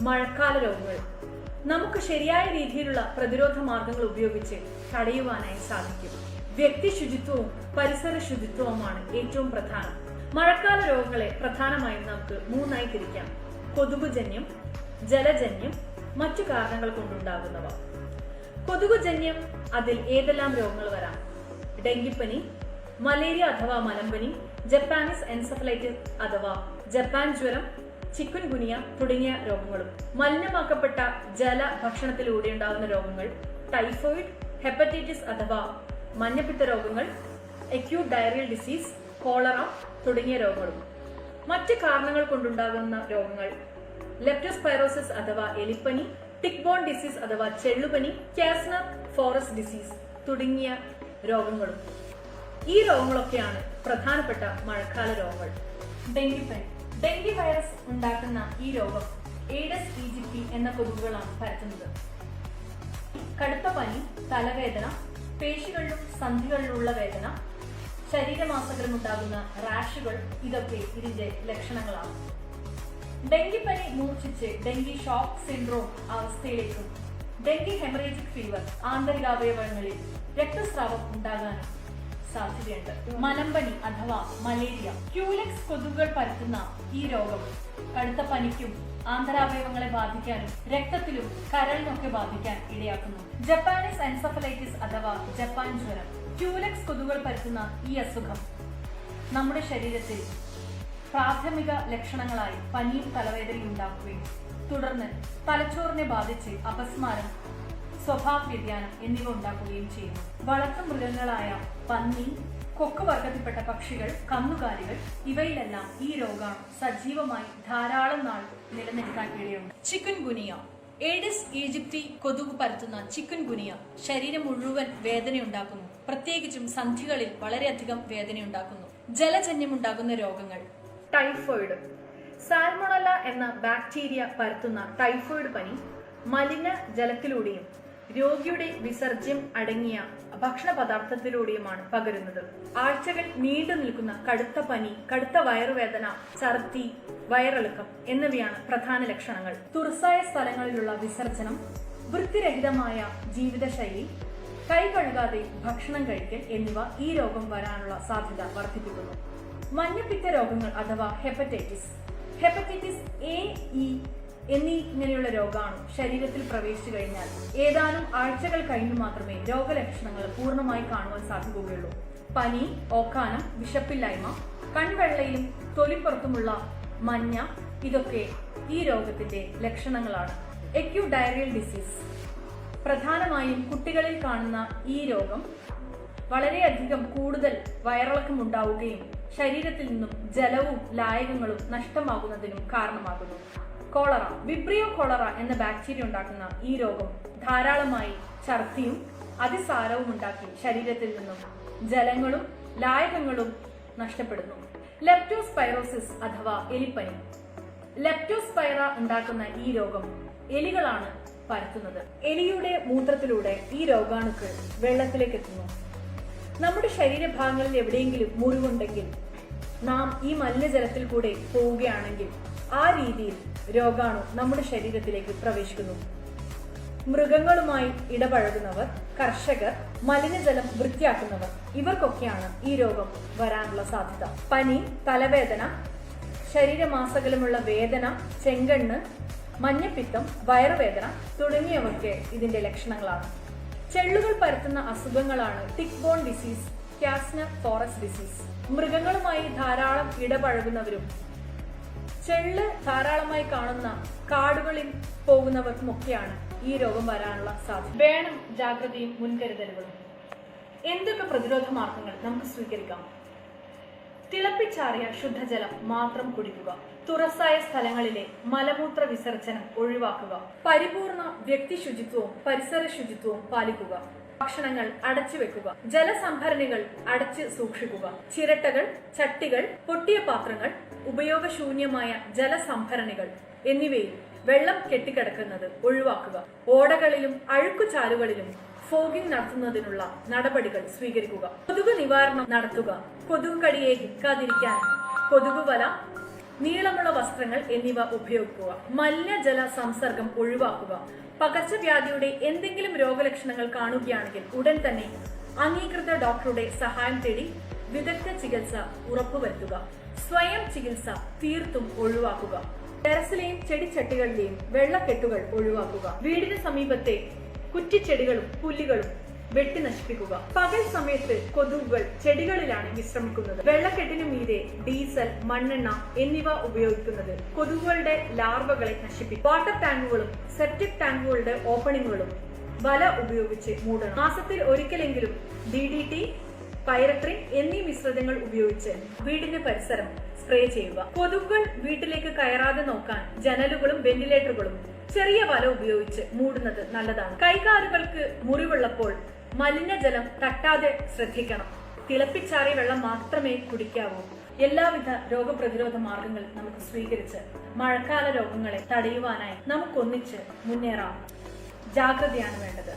മഴക്കാല രോഗങ്ങൾ. നമുക്ക് ശരിയായ രീതിയിലുള്ള പ്രതിരോധ മാർഗങ്ങൾ ഉപയോഗിച്ച് തടയുവാനായി സാധിക്കും. വ്യക്തി ശുചിത്വവും പരിസര ശുചിത്വവുമാണ് ഏറ്റവും പ്രധാനം. മഴക്കാല രോഗങ്ങളെ പ്രധാനമായും നമുക്ക് മൂന്നായി തിരിക്കാം. കൊതുകുജന്യം ജലജന്യം മറ്റു കാരണങ്ങൾ കൊണ്ടുണ്ടാകുന്നവ. കൊതുകുജന്യം അതിൽ ഏതെല്ലാം രോഗങ്ങൾ വരാം? ഡെങ്കിപ്പനി മലേറിയ അഥവാ മലമ്പനി ജപ്പാനീസ് എൻസഫലൈറ്റിസ് അഥവാ ജപ്പാൻ ജ്വരം ചിക്കുൻ ഗുനിയ തുടങ്ങിയ രോഗങ്ങളും. മലിനമാക്കപ്പെട്ട ജല ഭക്ഷണത്തിലൂടെ ഉണ്ടാകുന്ന രോഗങ്ങൾ ടൈഫോയിഡ് ഹെപ്പറ്റൈറ്റിസ് അഥവാ മഞ്ഞപ്പിത്ത രോഗങ്ങൾ അക്യൂട്ട് ഡയറിയൽ ഡിസീസ് കോളറ തുടങ്ങിയ രോഗങ്ങളും. മറ്റ് കാരണങ്ങൾ കൊണ്ടുണ്ടാകുന്ന രോഗങ്ങൾ ലെപ്റ്റോസ്പൈറോസിസ് അഥവാ എലിപ്പനി ടിക് ബോൺ ഡിസീസ് അഥവാ ചെള്ളുപനി കാസ്നർ ഫോറസ്റ്റ് ഡിസീസ് തുടങ്ങിയ രോഗങ്ങളും. ഈ രോഗങ്ങളൊക്കെയാണ് പ്രധാനപ്പെട്ട മഴക്കാല രോഗങ്ങൾ. ഡെങ്കിപ്പനി ഡെങ്കി വൈറസ് ഉണ്ടാക്കുന്ന ഈ രോഗം എയ്ഡസ് ഈജിപ്തി എന്ന കൊതുകുകളാണ് പരത്തുന്നത്. കടുത്ത പനി തലവേദന പേശികളിലും സന്ധികളിലുള്ള വേദന ശരീരമാസകലം ഉണ്ടാകുന്ന റാഷുകൾ ഇതൊക്കെ ഇതിന്റെ ലക്ഷണങ്ങളാണ്. ഡെങ്കിപ്പനി മൂർച്ഛിച്ച് ഡെങ്കി ഷോക്ക് സിൻഡ്രോം അവസ്ഥയിലേക്കും ഡെങ്കി ഹെമറേജിക് ഫീവർ ആന്തരികാവയവങ്ങളിൽ രക്തസ്രാവം ഉണ്ടാകാനും സാധ്യതയുണ്ട്. മലമ്പനി അഥവാ മലേറിയ ക്യൂലെക്സ് കൊതുകുകൾ പരത്തുന്ന ഈ രോഗം കടുത്ത പനിക്കും ആന്തരാവയവങ്ങളെ ബാധിക്കാനും രക്തത്തിലും കരളിനൊക്കെ ബാധിക്കാൻ ഇടയാക്കുന്നു. ജപ്പാനീസ് എൻസഫലൈറ്റിസ് അഥവാ ജപ്പാൻ ജ്വരം ക്യൂലെക്സ് കൊതുകുകൾ പരത്തുന്ന ഈ അസുഖം നമ്മുടെ ശരീരത്തിൽ പ്രാഥമിക ലക്ഷണങ്ങളായി പനിയും തലവേദനയും ഉണ്ടാക്കുകയും തുടർന്ന് തലച്ചോറിനെ ബാധിച്ച് അപസ്മാരം സ്വഭാവ വ്യതിയാനം എന്നിവ ഉണ്ടാക്കുകയും ചെയ്യുന്നു. വളർത്തു മൃഗങ്ങളായ പന്നി കൊക്ക് വർഗത്തിൽപ്പെട്ട പക്ഷികൾ കന്നുകാലികൾ ഇവയിലെല്ലാം ഈ രോഗാണു സജീവമായി ധാരാളം നാൾ നിലനിൽക്കാൻ ഇടയുണ്ട് ചിക്കൻ ഗുനിയ. ഏഡിസ് ഈജിപ്തി കൊതുക് പരത്തുന്ന ചിക്കൻ ഗുനിയ ശരീരം മുഴുവൻ വേദനയുണ്ടാക്കുന്നു. പ്രത്യേകിച്ചും സന്ധികളിൽ വളരെയധികം വേദനയുണ്ടാക്കുന്നു. ജലജന്യമുണ്ടാകുന്ന രോഗങ്ങൾ. ടൈഫോയിഡ്. സാൽമൊണല എന്ന ബാക്ടീരിയ പരത്തുന്ന ടൈഫോയിഡ് പനി മലിന ജലത്തിലൂടെയും രോഗിയുടെ വിസർജ്യം അടങ്ങിയ ഭക്ഷണ പദാർത്ഥത്തിലൂടെയുമാണ് പകരുന്നത്. ആഴ്ചകൾ നീണ്ടു നിൽക്കുന്ന കടുത്ത പനി കടുത്ത വയറുവേദന ഛർദി വയറിളക്കം എന്നിവയാണ് പ്രധാന ലക്ഷണങ്ങൾ. തുറസായ സ്ഥലങ്ങളിലുള്ള വിസർജനം വൃത്തിരഹിതമായ ജീവിതശൈലി കൈ കഴുകാതെ ഭക്ഷണം കഴിക്കൽ എന്നിവ ഈ രോഗം വരാനുള്ള സാധ്യത വർദ്ധിപ്പിക്കുന്നു. മഞ്ഞപ്പിത്ത രോഗങ്ങൾ അഥവാ ഹെപ്പറ്റൈറ്റിസ് ഹെപ്പറ്റൈറ്റിസ് എ ഇ എന്നീ ഇങ്ങനെയുള്ള രോഗാണു ശരീരത്തിൽ പ്രവേശിച്ചു കഴിഞ്ഞാൽ ഏതാനും ആഴ്ചകൾ കഴിഞ്ഞു മാത്രമേ രോഗലക്ഷണങ്ങൾ പൂർണമായി കാണുവാൻ സാധിക്കുകയുള്ളൂ. പനി ഓക്കാനം വിശപ്പില്ലായ്മ കൺവെള്ളയിലും തൊലിപ്പുറത്തുമുള്ള മഞ്ഞ ഇതൊക്കെ ഈ രോഗത്തിന്റെ ലക്ഷണങ്ങളാണ്. എക്യൂ ഡയറിയൽ ഡിസീസ് പ്രധാനമായും കുട്ടികളിൽ കാണുന്ന ഈ രോഗം വളരെയധികം കൂടുതൽ വയറിളക്കം ഉണ്ടാവുകയും ശരീരത്തിൽ നിന്നും ജലവും ലായകങ്ങളും നഷ്ടമാകുന്നതിനും കാരണമാകുന്നു. കോളറ വിബ്രിയോ കോളറ എന്ന ബാക്ടീരിയ ഉണ്ടാക്കുന്ന ഈ രോഗം ധാരാളമായി ഛർദിയും അതിസാരവും ഉണ്ടാക്കി ശരീരത്തിൽ നിന്നും ജലങ്ങളും ലായകങ്ങളും നഷ്ടപ്പെടുന്നു. ലെപ്റ്റോസ്പൈറോസിസ് അഥവാ എലിപ്പനി. ലെപ്റ്റോസ്പൈറ ഉണ്ടാക്കുന്ന ഈ രോഗം എലികളാണ് പരത്തുന്നത്. എലിയുടെ മൂത്രത്തിലൂടെ ഈ രോഗാണുക്കൾ വെള്ളത്തിലേക്ക് എത്തുന്നു. നമ്മുടെ ശരീരഭാഗങ്ങളിൽ എവിടെയെങ്കിലും മുറിവുണ്ടെങ്കിൽ നാം ഈ മലിനജലത്തിൽ കൂടെ പോവുകയാണെങ്കിൽ ആ രീതിയിൽ രോഗാണു നമ്മുടെ ശരീരത്തിലേക്ക് പ്രവേശിക്കുന്നു. മൃഗങ്ങളുമായി ഇടപഴകുന്നവർ കർഷകർ മലിനജലം വൃത്തിയാക്കുന്നവർ ഇവർക്കൊക്കെയാണ് ഈ രോഗം വരാനുള്ള സാധ്യത. പനി തലവേദന ശരീരമാസകലമുള്ള വേദന ചെങ്കണ്ണ് മഞ്ഞപ്പിത്തം വയറുവേദന തുടങ്ങിയവയ്ക്ക് ഇതിന്റെ ലക്ഷണങ്ങളാണ്. ചെള്ളുകൾ പരത്തുന്ന അസുഖങ്ങളാണ് tick borne disease Kyasanur forest disease. മൃഗങ്ങളുമായി ധാരാളം ഇടപഴകുന്നവരും ചെള്ള് ധാരാളമായി കാണുന്ന കാടുകളിൽ പോകുന്നവർക്കുമൊക്കെയാണ് ഈ രോഗം വരാനുള്ള സാധ്യത. വേണം ജാഗ്രതയും മുൻകരുതലുകളും. എന്തൊക്കെ പ്രതിരോധ മാർഗങ്ങൾ നമുക്ക് സ്വീകരിക്കാം? തിളപ്പിച്ചാറിയ ശുദ്ധജലം മാത്രം കുടിക്കുക. തുറസായ സ്ഥലങ്ങളിലെ മലമൂത്ര വിസർജനം ഒഴിവാക്കുക. പരിപൂർണ വ്യക്തി ശുചിത്വവും പരിസര ശുചിത്വവും പാലിക്കുക. ഭക്ഷണങ്ങൾ അടച്ചു വെക്കുക. ജലസംഭരണികൾ അടച്ച് സൂക്ഷിക്കുക. ചിരട്ടകൾ ചട്ടികൾ പൊട്ടിയ പാത്രങ്ങൾ ഉപയോഗശൂന്യമായ ജലസംഭരണികൾ എന്നിവയിൽ വെള്ളം കെട്ടിക്കിടക്കുന്നത് ഒഴിവാക്കുക. ഓടകളിലും അഴുക്കുചാലുകളിലും ഫോഗിംഗ് നടത്തുന്നതിനുള്ള നടപടികൾ സ്വീകരിക്കുക. കൊതുക് നിവാരണം നടത്തുക. കൊതുക് കടിയെ ഹിക്കാതിരിക്കാൻ കൊതുക് വല നീളമുള്ള വസ്ത്രങ്ങൾ എന്നിവ ഉപയോഗിക്കുക. മലിനജല സംസർഗം ഒഴിവാക്കുക. പകർച്ചവ്യാധിയുടെ എന്തെങ്കിലും രോഗലക്ഷണങ്ങൾ കാണുകയാണെങ്കിൽ ഉടൻ തന്നെ അംഗീകൃത ഡോക്ടറുടെ സഹായം തേടി വിദഗ്ധ ചികിത്സ ഉറപ്പുവരുത്തുക. സ്വയം ചികിത്സ തീർത്തും ഒഴിവാക്കുക. ടെറസിലെയും ചെടിച്ചട്ടികളിലെയും വെള്ളക്കെട്ടുകൾ ഒഴിവാക്കുക. വീടിന് സമീപത്തെ കുറ്റിച്ചെടികളും പുല്ലുകളും വെട്ടി നശിപ്പിക്കുക. പകൽ സമയത്ത് കൊതുകുകൾ ചെടികളിലാണ് വിശ്രമിക്കുന്നത്. വെള്ളക്കെട്ടിനു മീതെ ഡീസൽ മണ്ണെണ്ണ എന്നിവ ഉപയോഗിക്കുന്നത് കൊതുകുകളുടെ ലാർവകളെ നശിപ്പിക്കും. വാട്ടർ ടാങ്കുകളും സെപ്റ്റിക് ടാങ്കുകളുടെ ഓപ്പണിങ്ങുകളും വല ഉപയോഗിച്ച് മൂടണം. മാസത്തിൽ ഒരിക്കലെങ്കിലും ഡി ഡി ടി പൈറട്രിൻ എന്നീ മിശ്രിതങ്ങൾ ഉപയോഗിച്ച് വീടിന്റെ പരിസരം സ്പ്രേ ചെയ്യുക. കൊതുകുകൾ വീട്ടിലേക്ക് കയറാതെ നോക്കാൻ ജനലുകളും വെന്റിലേറ്ററുകളും ചെറിയ വല ഉപയോഗിച്ച് മൂടുന്നത് നല്ലതാണ്. കൈകാലുകൾക്ക് മുറിവുള്ളപ്പോൾ മലിനജലം തട്ടാതെ ശ്രദ്ധിക്കണം. തിളപ്പിച്ചാറിയ വെള്ളം മാത്രമേ കുടിക്കാവൂ. എല്ലാവിധ രോഗപ്രതിരോധ മാർഗങ്ങൾ നമുക്ക് സ്വീകരിച്ച് മഴക്കാല രോഗങ്ങളെ തടയുവാനായി നമുക്കൊന്നിച്ച് മുന്നേറാം. ജാഗ്രതയാണ് വേണ്ടത്.